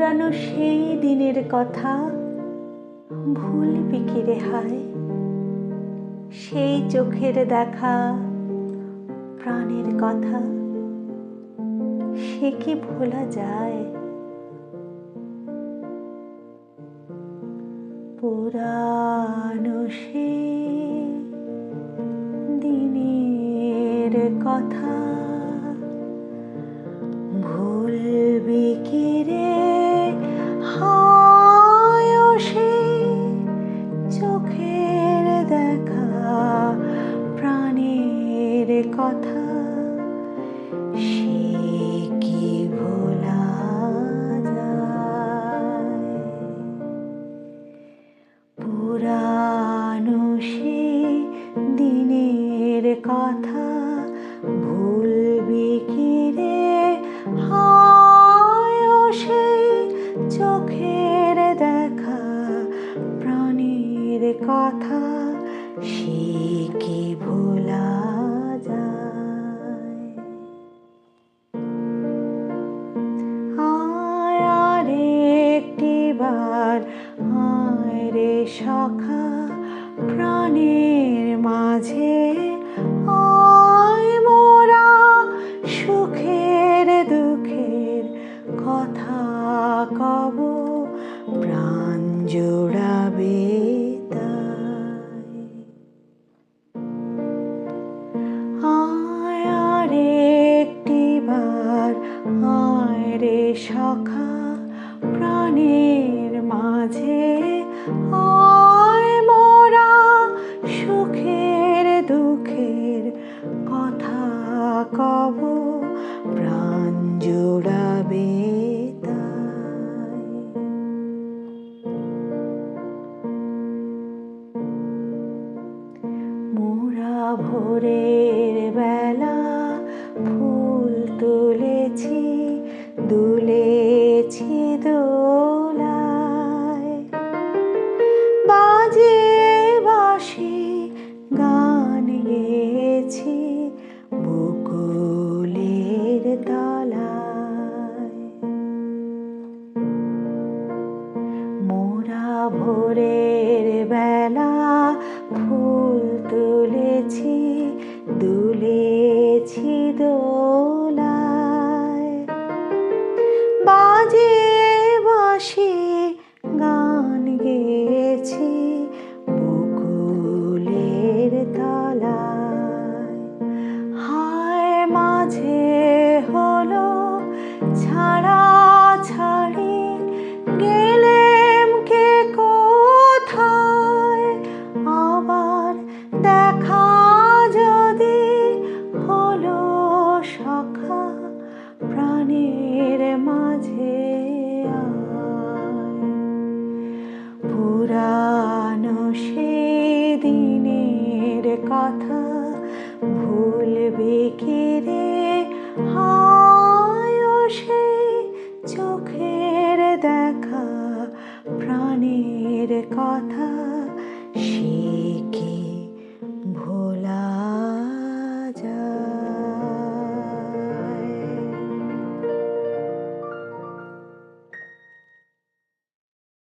পুরানো সেই দিনের কথা ভুলবি কি হায়? সেই চোখের দেখা প্রাণের কথা সে কি ভোলা যায়? পুরানো সে দিনের কথা কথা সে কি ভোলা যায়? পুরানো সে দিনের কথা একটিবার আয় রে সখা প্রাণের মাঝে আয় মোরা সুখের দুঃখের কথা কব, প্রাণ জোড়াবে আর আয় রে সখা প্রাণের মাঝে আয় মোরা সুখের দুঃখের কথা কব প্রাণ জোড়াবে মোরা ভোরের বেলা ফুল তুলেছি দুলেছি দোলায় পুরানো সে দিনের কথা ভুলবে কি রে? হায় সে চোখের দেখা প্রাণের কথা